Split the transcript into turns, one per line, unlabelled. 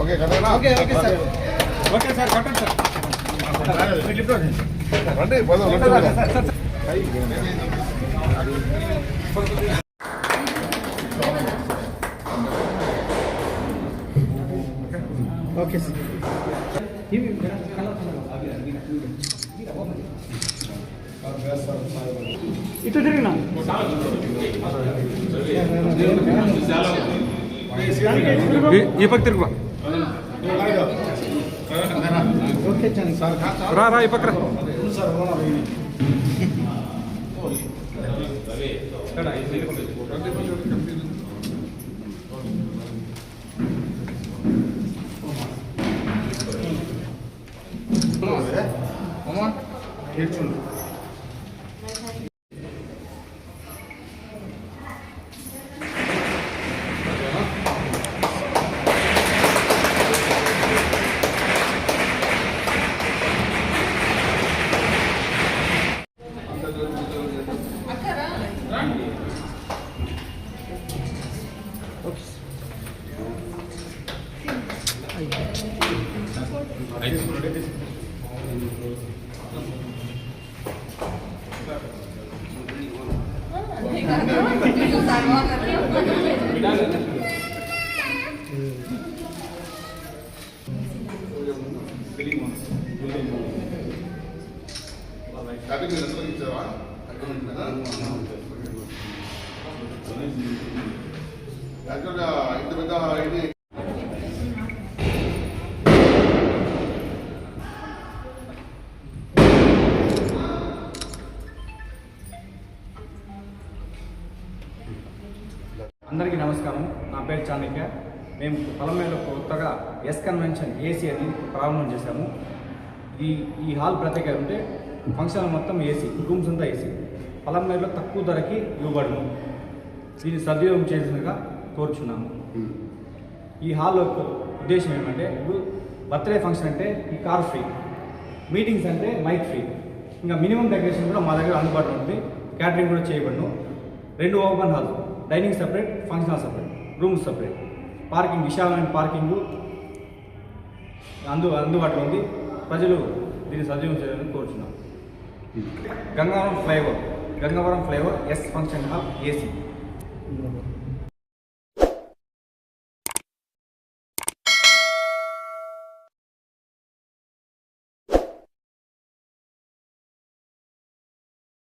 Okay కదా
okay okay sir
okay sir కట్టండి sir
రండి పోదాం సార్
ఓకే సార్ ఇటు తిరిగినా?
ఈ పక్క తిరుగు
ఓకే చండి సార్
రా రా ఈ పక్క రా.
హ్యాపీ యాక్చువల్గా ఇంత పెద్ద ఇది
అందరికీ నమస్కారం. నా పేరు చాణక్య. మేము పొలమేలో కొత్తగా ఎస్ కన్వెన్షన్ ఏసీ అని ప్రారంభం చేశాము. ఈ ఈ హాల్ ప్రత్యేకత అంటే ఫంక్షన్ మొత్తం ఏసీ రూమ్స్ అంతా ఏసీ పొలమేలో తక్కువ ధరకి ఇవ్వబడును. దీన్ని సద్వినియోగం చేసినగా కోరుచున్నాము ఈ హాల్ యొక్క ఉద్దేశం ఏమంటే ఇప్పుడు బర్త్డే ఫంక్షన్ అంటే ఈ కార్ ఫ్రీ మీటింగ్స్ అంటే మైక్ ఫ్రీ. ఇంకా మినిమం డెకరేషన్ కూడా మా దగ్గర అందుబాటులో ఉంది. క్యాటరింగ్ కూడా చేయబడను. రెండు open hall dining separate function hall separate rooms separate. Parking విశాలమైన పార్కింగ్ అందు అందుబాటులో ఉంది. ప్రజలు దీన్ని సద్వినియోగం చేయాలని కోరుచున్నాం. Gangavaram flyover Gangavaram flyover S function hall AC